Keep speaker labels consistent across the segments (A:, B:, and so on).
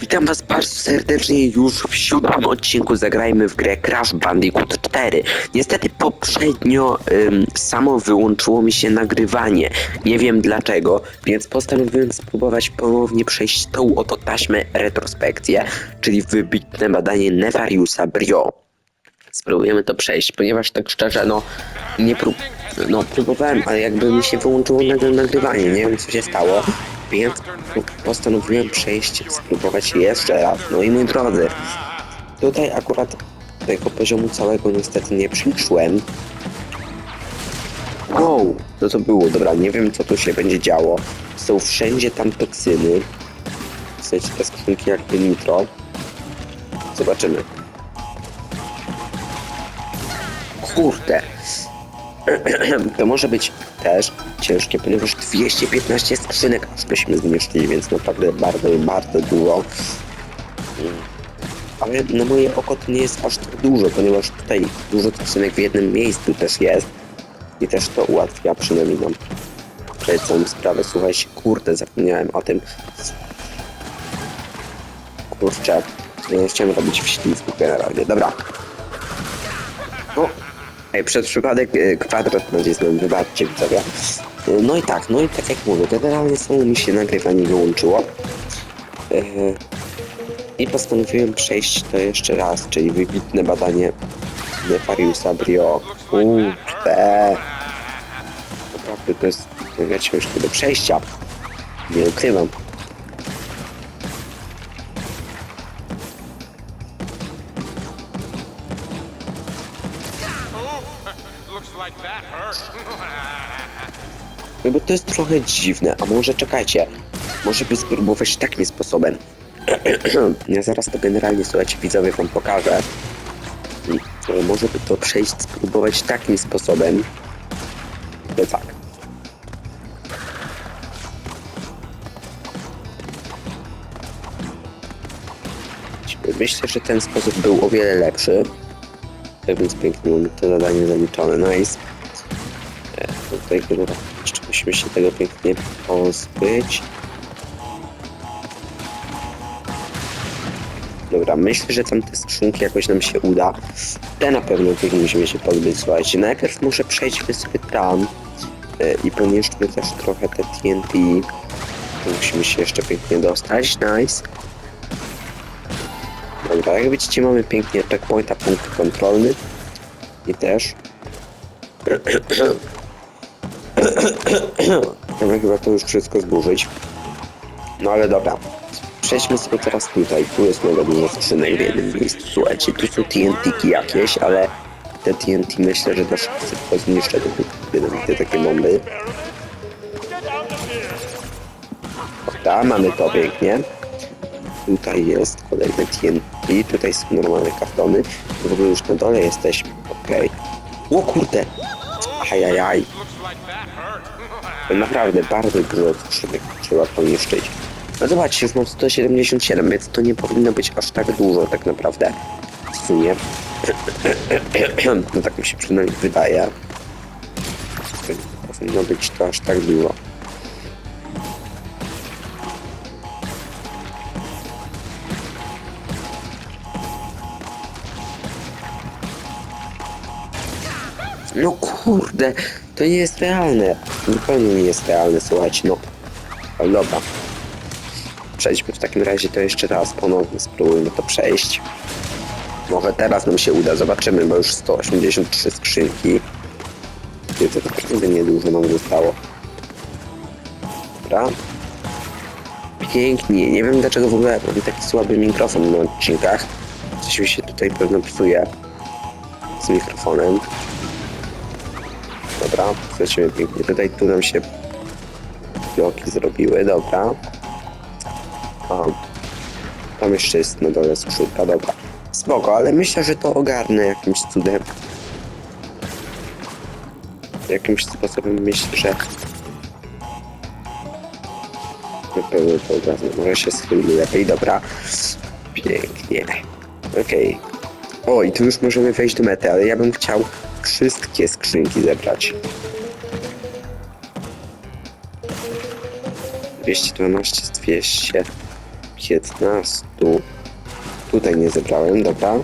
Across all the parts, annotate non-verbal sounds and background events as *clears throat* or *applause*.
A: Witam was bardzo serdecznie już w siódmym odcinku Zagrajmy w grę Crash Bandicoot 4. Niestety poprzednio ym, samo wyłączyło mi się nagrywanie. Nie wiem dlaczego, więc postanowiłem spróbować ponownie przejść tą oto taśmę retrospekcję, czyli wybitne badanie Nefariusa Brio. Spróbujemy to przejść, ponieważ tak szczerze, no nie prób... No próbowałem, ale jakby mi się wyłączyło nagle nagrywanie, nie wiem co się stało, więc postanowiłem przejść, spróbować jeszcze raz. No i moi drodzy, tutaj akurat tego poziomu całego niestety nie przyszłem. Wow, co to było? Dobra, nie wiem co tu się będzie działo. Są wszędzie tam toksyny. W sensie te skrzynki jakby nitro. Zobaczymy. Kurde. *clears throat* To może być też ciężkie, ponieważ 215 skrzynek aż byśmy zmieścili, więc naprawdę bardzo, bardzo dużo. Ale na moje oko to nie jest aż tak dużo, ponieważ tutaj dużo skrzynek w jednym miejscu też jest. I też to ułatwia przynajmniej nam całą sprawę. Słuchajcie, kurde, zapomniałem o tym. Kurczę, ja chciałem robić w ślizgu generalnie. Dobra. O, Ej, przed przypadek e, kwadrat nacisnąłem, wybaczcie widzowie. E, No i tak, no i tak jak mówię, generalnie samo mi się nagrywanie wyłączyło. E, I postanowiłem przejść to jeszcze raz, czyli wybitne badanie Nefariusa Brio. Kurde. Naprawdę to jest mega ciężkie do przejścia. Nie ukrywam. No bo to jest trochę dziwne, a może czekajcie, może by spróbować takim sposobem. *clears throat* ja zaraz to generalnie, słuchajcie, widzowie wam pokażę. Ale może by to przejść, spróbować takim sposobem. To tak. Myślę, że ten sposób był o wiele lepszy. Tak więc pięknie to zadanie zaliczone. Nice. E, Tutaj chyba musimy się tego pięknie pozbyć. Dobra, myślę, że tam te skrzynki jakoś nam się uda. Te na pewno tych musimy się pozbyć, słuchajcie. Najpierw muszę przejdźmy sobie tam e, i pomieszczmy też trochę te TNT. Musimy się jeszcze pięknie dostać, nice. Dobra, jak widzicie mamy pięknie checkpointa, punkt kontrolny. I też *clears throat* *clears throat* chyba to już wszystko zburzyć. No ale dobra. Przejdźmy sobie teraz tutaj. Tu jest mega dużo skrzynek w jednym miejscu. Słuchajcie, tu są TNT jakieś, ale te TNT myślę, że też szybko zniszczę. Widzę takie bomby. Dobra, mamy to pięknie. Tutaj jest kolejne TNT. Tutaj są normalne kartony. W ogóle już na dole jesteśmy. Okej. O kurde! Ajajaj. Naprawdę bardzo dużo skrzynek trzeba poniszczyć. No zobaczcie, już mam 177, więc to nie powinno być aż tak dużo tak naprawdę. W sumie. *clears throat* No tak mi się przynajmniej wydaje. Powinno być to aż tak dużo. No kurde, to nie jest realne. Zupełnie nie jest realne, słuchajcie, no. Ale dobra. Przejdźmy w takim razie to jeszcze raz, ponownie spróbujmy to przejść. Może teraz nam się uda, zobaczymy, bo już 183 skrzynki. Wiecie, to naprawdę niedużo nam zostało. Dobra. Pięknie, nie wiem dlaczego w ogóle mam taki słaby mikrofon na odcinkach. Coś mi się tutaj pewno psuje z mikrofonem. Dobra, lecimy pięknie. Tutaj tu nam się bloki zrobiły, dobra. A, tam jeszcze jest na dole dobra. Spoko, ale myślę, że to ogarnę jakimś cudem. Jakimś sposobem myślę, że pewno to ogarnę. Może się schyli lepiej, dobra. Pięknie. Okej. O, i tu już możemy wejść do mety, ale ja bym chciał wszystkie skrzynki zebrać. 212 z 200. 15. Tutaj nie zebrałem, dobra.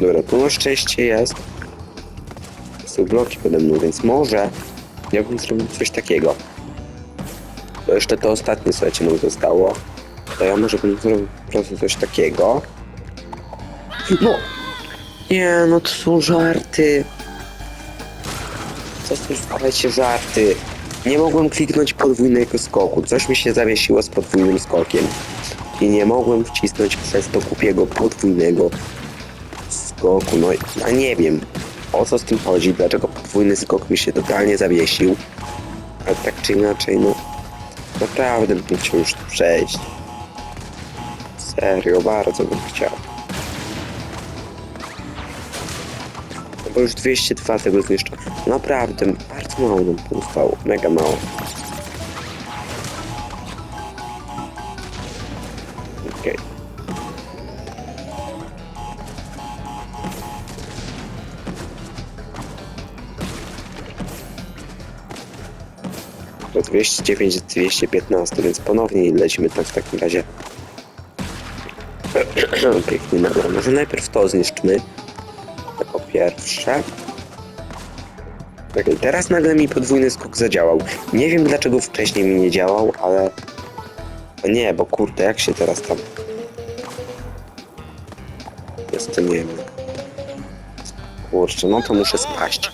A: Dobra, tu na szczęście jest. Są bloki pode mną, więc może ja bym zrobił coś takiego. To jeszcze to ostatnie, słuchajcie, nam zostało. To ja może bym zrobił po prostu coś takiego. No! Nie, no to są żarty. Co tu wstawiacie żarty? Nie mogłem kliknąć podwójnego skoku. Coś mi się zawiesiło z podwójnym skokiem. I nie mogłem wcisnąć przez to głupiego podwójnego skoku. No ja nie wiem o co z tym chodzi, dlaczego podwójny skok mi się totalnie zawiesił. Ale tak czy inaczej, no naprawdę bym chciał już przejść. Serio, bardzo bym chciał. No bo już 202 tego zniszczę. Naprawdę, bardzo mało nam pozostało. Mega mało. Okej. To 209 jest 215, więc ponownie lecimy tak w takim razie. *clears throat* Pięknie, dobra. Może najpierw to zniszczmy. Jako pierwsze. Okej, teraz nagle mi podwójny skok zadziałał. Nie wiem dlaczego wcześniej mi nie działał, ale... Nie, bo kurde, jak się teraz tam... Jest nie wiem. Kurczę, no to muszę spaść.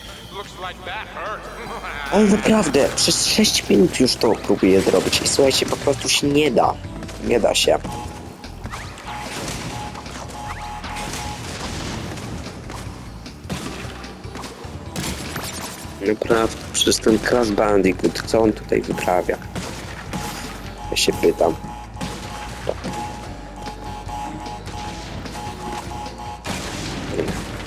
A: Ale naprawdę, przez 6 minut już to próbuję zrobić i słuchajcie, po prostu się nie da. Nie da się. Naprawdę, przez ten Crash Bandicoot, co on tutaj wyprawia? Ja się pytam.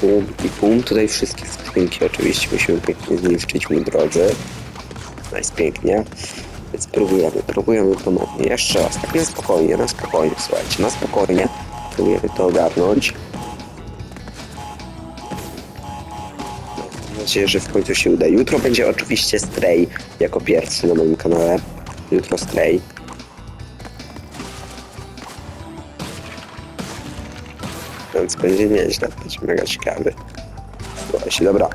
A: Pum i pum, tutaj wszystkie skrzynki oczywiście musimy pięknie zniszczyć, mój drodzy. Jest pięknie. Więc próbujemy, próbujemy ponownie. Jeszcze raz, tak na spokojnie, na spokojnie, słuchajcie, na spokojnie. Próbujemy to ogarnąć. Nadzieję, że w końcu się uda. Jutro będzie oczywiście Stray jako pierwszy na moim kanale. Jutro Stray. Więc będzie nieźle, będzie mega ciekawy. Słuchajcie, dobra.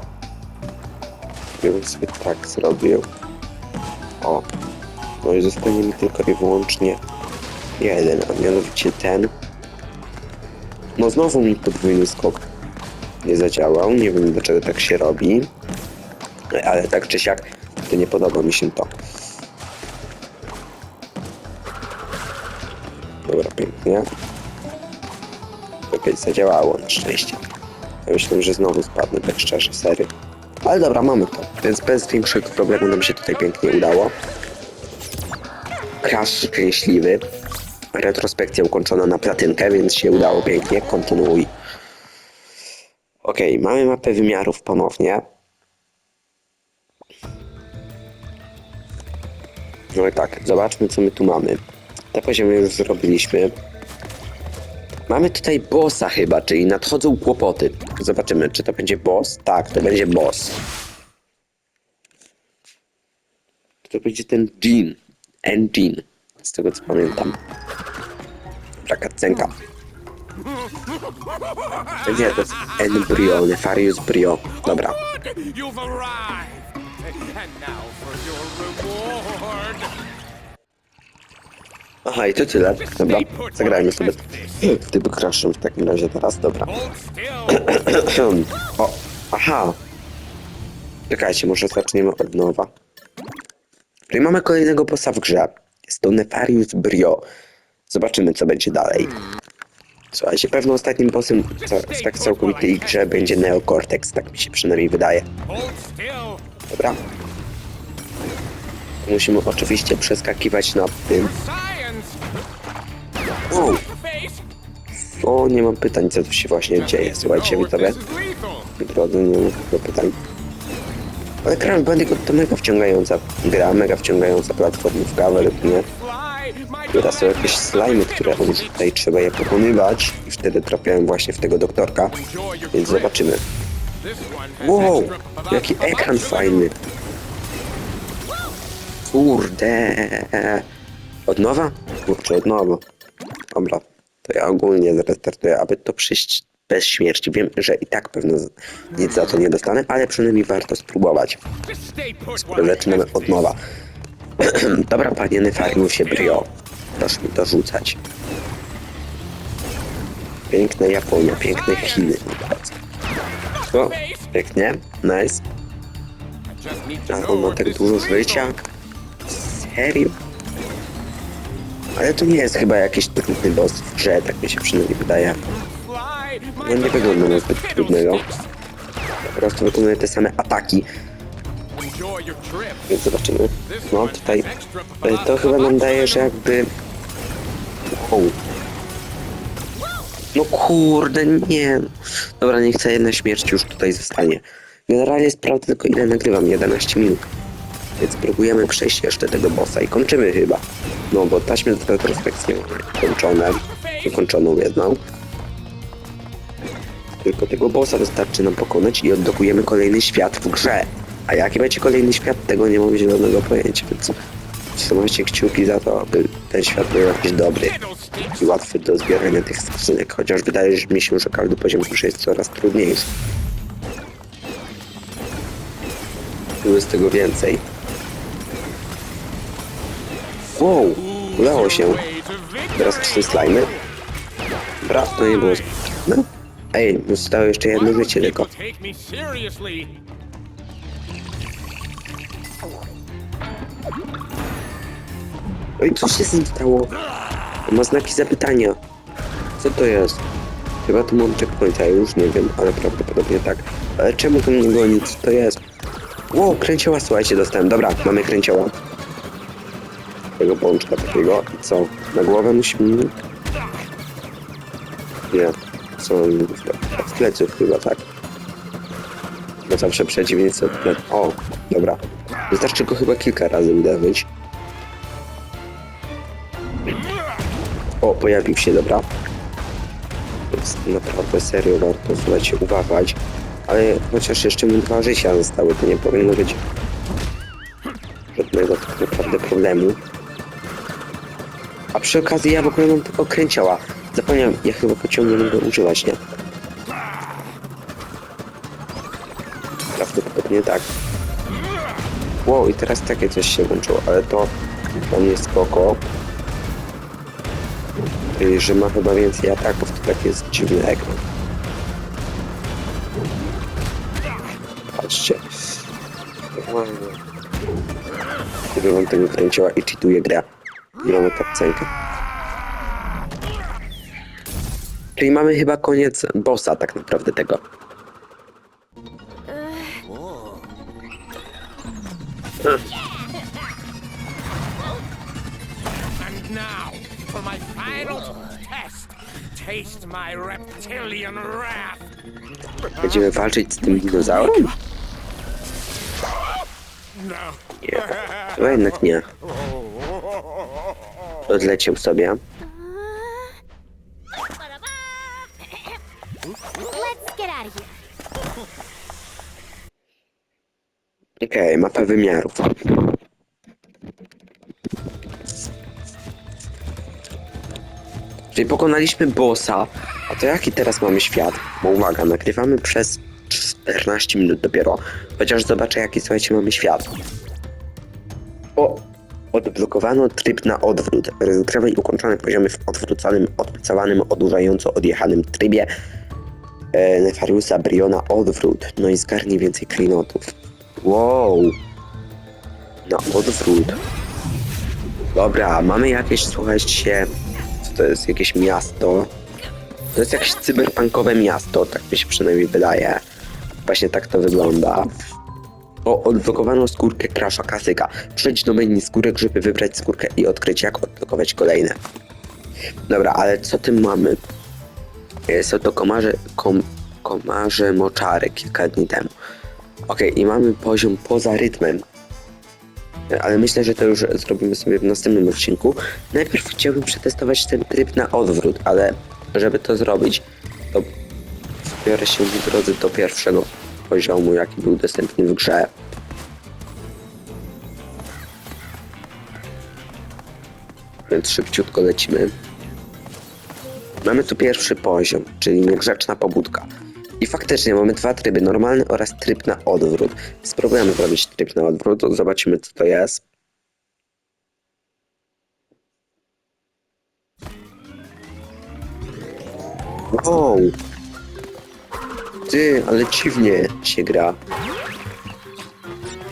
A: Bym sobie tak zrobił. O. No i zostanie mi tylko i wyłącznie jeden, a mianowicie ten. No znowu mi podwójny skok nie zadziałał. Nie wiem dlaczego tak się robi. Ale tak czy siak, to nie podoba mi się to. Dobra, pięknie. Okej, zadziałało na szczęście. Ja myślę, że znowu spadnę, tak szczerze, serio. Ale dobra, mamy to, więc bez większego problemu nam się tutaj pięknie udało. Crash szczęśliwy. Retrospekcja ukończona na platynkę, więc się udało pięknie. Kontynuuj. Okej, mamy mapę wymiarów ponownie. No i tak, zobaczmy co my tu mamy. Te poziomy już zrobiliśmy. Mamy tutaj bossa chyba, czyli nadchodzą kłopoty. Zobaczymy, czy to będzie boss. Tak, to będzie boss. To będzie ten Jean. Engine. Z tego co pamiętam. Taka cenka. Nie, to jest Embryo, Nefarius Brio. Dobra.
B: You've arrived. And now for your reward.
A: Aha, i to tyle. Dobra, zagrajmy sobie w typ crashem w takim razie teraz. Dobra. *clears throat* O, aha. Czekajcie, może zaczniemy od nowa. Czyli mamy kolejnego bossa w grze. Jest to Nefarius Brio. Zobaczymy, co będzie dalej. Słuchajcie, pewno ostatnim bossem w tak całkowitej grze będzie Neocortex, tak mi się przynajmniej wydaje. Dobra. Musimy oczywiście przeskakiwać na tym. Wow, o, nie mam pytań, co tu się właśnie dzieje. Słuchajcie, widzowie. Drodzy, nie mam chyba pytań. Ale Crash Bandicoot to mega wciągająca gra, mega wciągająca platformówka według mnie. Teraz są jakieś slimy, które tutaj trzeba je pokonywać i wtedy trafiałem właśnie w tego doktorka, więc zobaczymy. Wow, jaki ekran fajny. Kurde. Od nowa? Kurczę, od nowa. Dobra, to ja ogólnie zrestartuję, aby to przejść bez śmierci. Wiem, że i tak pewno nic za to nie dostanę, ale przynajmniej warto spróbować. Zaczynamy od nowa. *clears throat* Dobra, panie Nefarniu się brio. Proszę mi to rzucać. Piękna Japonia, piękne Chiny. O, pięknie, nice. A on ma tak dużo życia? Serio? Ale to nie jest chyba jakiś trudny boss w grze, tak mi się przynajmniej wydaje. No nie wygląda na zbyt trudnego. Po prostu wykonuje te same ataki. Więc zobaczymy. No tutaj to chyba nam daje, że jakby... Wow. No kurde, nie. Dobra, niech ta jedna śmierć już tutaj zostanie. Generalnie sprawdzę tylko ile nagrywam, 11 minut. Więc próbujemy przejść jeszcze tego bossa i kończymy chyba. No bo taśmy z retrospekcją kończone, ukończoną jedną. Tylko tego bossa wystarczy nam pokonać i odblokujemy kolejny świat w grze. A jaki będzie kolejny świat, tego nie mam zielonego pojęcia, więc trzymajcie kciuki za to, aby ten świat był jakiś dobry i łatwy do zbierania tych skrzynek, chociaż wydaje mi się, że każdy poziom już jest coraz trudniejszy. Tu jest tego więcej. Wow, udało się. Teraz trzy slajmy. Dobra, to nie było no. Ej, zostało jeszcze jedno życie tylko. Oj, co się z nim stało? On ma znaki zapytania. Co to jest? Chyba tu mam checkpoint, ja już nie wiem, ale prawdopodobnie tak. Ale czemu to mnie goni? Co to jest? Wow, kręcioła, słuchajcie, dostałem. Dobra, mamy kręcioła. Tego bączka takiego. I co? Na głowę musimy... Nie. Co? Od pleców chyba, tak. Bo zawsze przeciwnicy. O, dobra. Wystarczy go chyba kilka razy uderzyć. O, pojawił się, dobra. Więc naprawdę serio warto słuchajcie uważać. Ale chociaż jeszcze mi dwa życia zostały, to nie powinno być żadnego tak naprawdę problemu. A przy okazji ja w ogóle mam tylko kręcioła. Zapomniałem, ja chyba pociągu nie mogę używać, nie? Prawdopodobnie tak. Wow, i teraz takie coś się włączyło, ale to to nie jest spoko. Y, że ma chyba więcej ataków, to tak jest dziwny ekran. Patrzcie. Normalnie. Gdyby wam tego kręciła i cheatuje gra. I mamy kapcenkę. Czyli mamy chyba koniec bossa tak naprawdę tego.
B: And now, for my final test. Taste my reptilian wrath.
A: Będziemy walczyć z tym dinozaurem?
B: No.
A: Nie. Chyba jednak nie. Odleciał sobie.
C: Let's get out of here.
A: Okej, mapa wymiarów. Czyli pokonaliśmy bossa. A to jaki teraz mamy świat? Bo uwaga, nagrywamy przez 14 minut dopiero. Chociaż zobaczę jaki, słuchajcie, mamy świat. O! Odblokowano tryb na odwrót. Rozgrywaj ukończone poziomy w odwróconym, odpicowanym, odurzająco odjechanym trybie e, Nefariusa Briona odwrót. No i zgarnij więcej klinotów. Wow! Na odwrót. Dobra, mamy jakieś, słuchajcie, to jest, jakieś miasto. To jest jakieś cyberpunkowe miasto, tak mi się przynajmniej wydaje. Właśnie tak to wygląda. O, odblokowano skórkę Crasha Kasyka. Przejdź do menu skórek, żeby wybrać skórkę i odkryć jak odblokować kolejne. Dobra, ale co tym mamy? E, Są to komarze, kom, komarze moczary kilka dni temu. Okej, i mamy poziom poza rytmem. Ale myślę, że to już zrobimy sobie w następnym odcinku. Najpierw chciałbym przetestować ten tryb na odwrót, ale żeby to zrobić, to biorę się w drodze do pierwszego poziomu, jaki był dostępny w grze. Więc szybciutko lecimy. Mamy tu pierwszy poziom, czyli niegrzeczna pobudka. I faktycznie mamy dwa tryby, normalny oraz tryb na odwrót. Spróbujemy zrobić tryb na odwrót, zobaczymy co to jest. Wow! Ty, ale dziwnie się gra.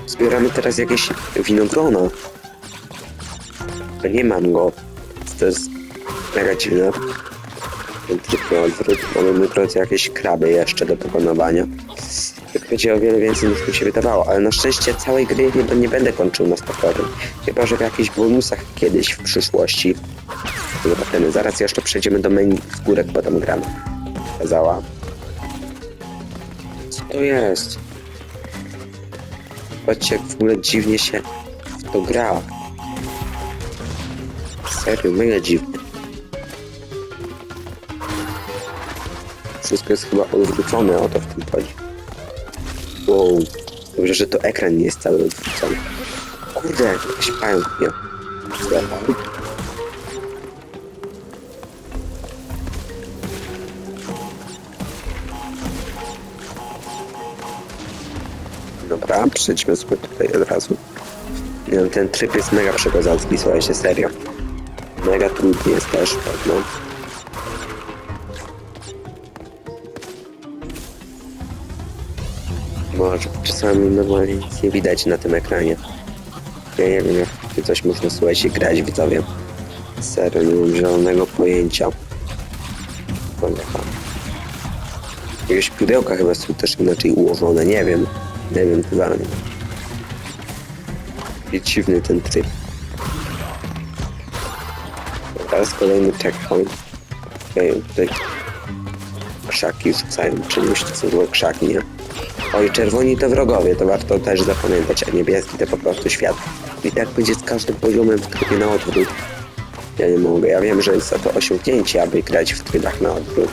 A: Zbieramy teraz jakieś winogrona. A nie mam go. To jest mega dziwne. Na odwrót. Mamy my drodze jakieś kraby jeszcze do pokonywania. Tak będzie o wiele więcej niż mi się wydawało, ale na szczęście całej gry nie, nie będę kończył na 100%. Chyba, że w jakichś bonusach kiedyś w przyszłości. Zobaczymy. Zaraz jeszcze przejdziemy do menu w górek, bo tam gramy. Kazała. Co to jest? Patrzcie, jak w ogóle dziwnie się w to gra. Serio, mega dziwnie. Wszystko jest chyba odwrócone, o to w tym chodzi. Wow. Dobrze, że to ekran nie jest cały odwrócony. Kurde, jakiś pająk złapał. Dobra, przejdźmy sobie tutaj od razu. Ten tryb jest mega przekozacki, słuchajcie, serio. Mega trudny jest też, pewno. Może czasami normalnie nic nie widać na tym ekranie. Ja nie wiem, jak coś można, słuchajcie, grać, widzowie. Serio, nie mam zielonego pojęcia. Cholera. Jakieś pudełka chyba są też inaczej ułożone, nie wiem. Nie wiem, chyba nie. I dziwny ten tryb. Teraz kolejny checkpoint. Okej, tutaj krzaki rzucają czymś, to są krzaki, nie? Oj, czerwoni to wrogowie, to warto też zapamiętać, a niebieski to po prostu świat. I tak będzie z każdym poziomem w trybie na odwrót. Ja nie mogę, ja wiem, że jest za to osiągnięcie, aby grać w trybach na odwrót.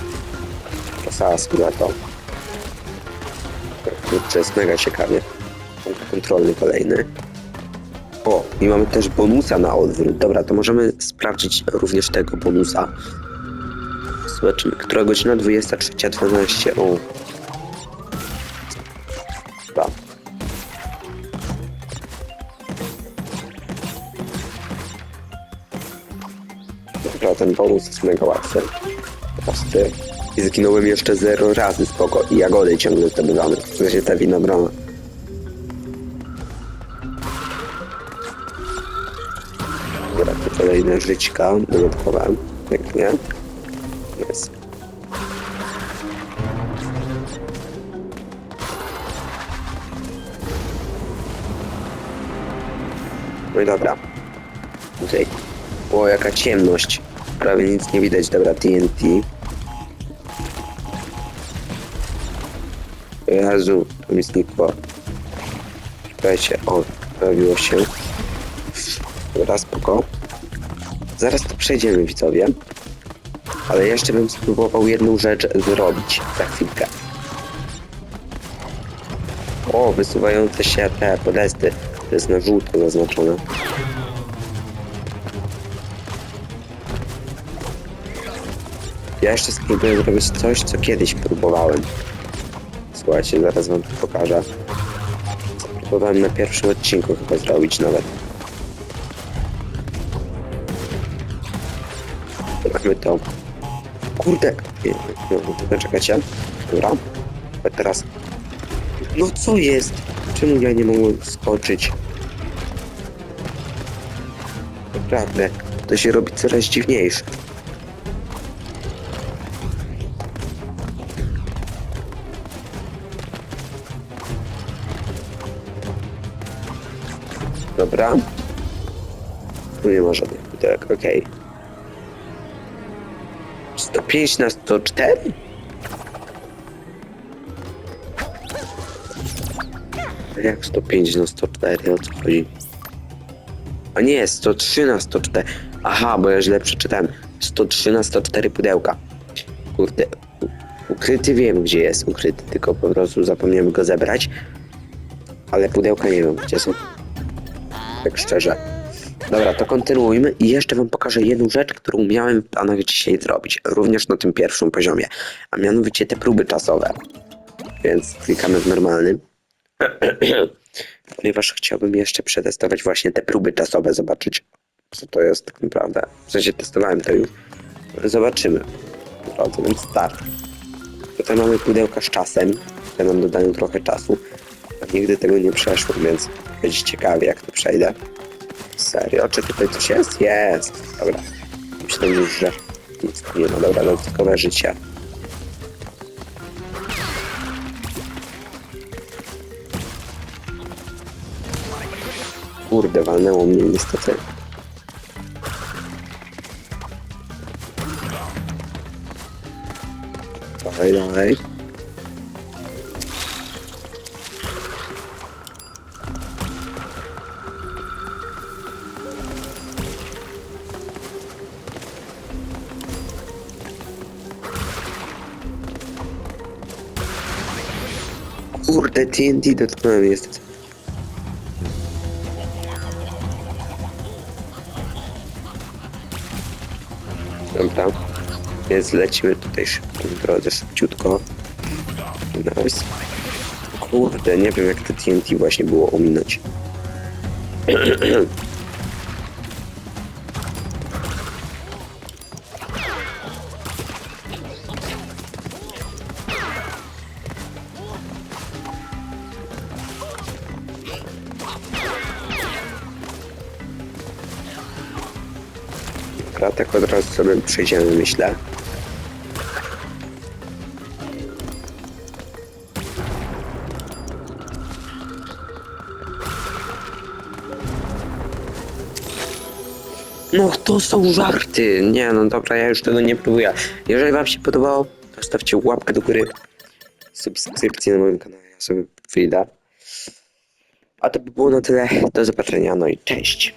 A: Prosas na to. To jest mega ciekawie. Punkt kontrolny kolejny. O, i mamy też bonusa na odwrót. Dobra, to możemy sprawdzić również tego bonusa. Zobaczymy, która godzina 23.12. O. ten jest mega łatwy. I zginąłem jeszcze zero razy spoko i jagody ciągle zdobywamy. W sensie te winogrona. Dobra, to kolejne żyćka dodatkowe. Pięknie. Jest. No i dobra. Tutaj. O, jaka ciemność. Prawie nic nie widać. Dobra, TNT. Jezu, to mi znikło. Czekajcie, o, pojawiło się. Dobra, spoko. Zaraz to przejdziemy, widzowie. Ale jeszcze bym spróbował jedną rzecz zrobić za chwilkę. O, wysuwające się te podesty. To jest na żółto zaznaczone. Ja jeszcze spróbuję zrobić coś, co kiedyś próbowałem. Słuchajcie, zaraz wam to pokażę. Próbowałem na pierwszym odcinku chyba zrobić nawet. Mamy to. Kurde! No, czekajcie. Dobra. A teraz... No co jest? Czemu ja nie mogłem skoczyć? Naprawdę, to się robi coraz dziwniejsze. Dobra. Tu nie ma żadnych pudełek, okej. 105 na 104? Jak 105 na 104? O co chodzi? A nie, 103 na 104. Aha, bo ja źle przeczytałem. 103 na 104 pudełka. Kurde. Ukryty wiem, gdzie jest ukryty, tylko po prostu zapomniałem go zebrać. Ale pudełka nie wiem, gdzie są. Tak szczerze. Dobra, to kontynuujmy i jeszcze wam pokażę jedną rzecz, którą miałem w planach dzisiaj zrobić, również na tym pierwszym poziomie, a mianowicie te próby czasowe. Więc klikamy w normalnym. *clears throat* Ponieważ chciałbym jeszcze przetestować właśnie te próby czasowe, zobaczyć co to jest tak naprawdę. W sensie testowałem to już. Zobaczymy. Naprawdę, więc start. Tutaj mamy pudełka z czasem, które nam dodają trochę czasu. Nigdy tego nie przeszło, więc będzie ciekawie jak to przejdę. Serio? Czy tutaj coś jest? Jest. Dobra. Myślałem już, że nic nie ma. Dobra, dodatkowe życie. Kurde, walnęło mnie niestety. Dalej, dalej. Kurde, TNT dotknąłem niestety. Dobra. Więc lecimy tutaj szybko w drodze, szybciutko. Nice. Kurde, nie wiem jak te TNT właśnie było ominąć. *clears throat* Dobra, tak od razu sobie przejdziemy, myślę. No to są żarty. Nie no dobra, ja już tego nie próbuję. Jeżeli wam się podobało, to stawcie łapkę do góry. Subskrypcję na moim kanale, ja sobie wyjdę. A to by było na tyle. Do zobaczenia, no i cześć.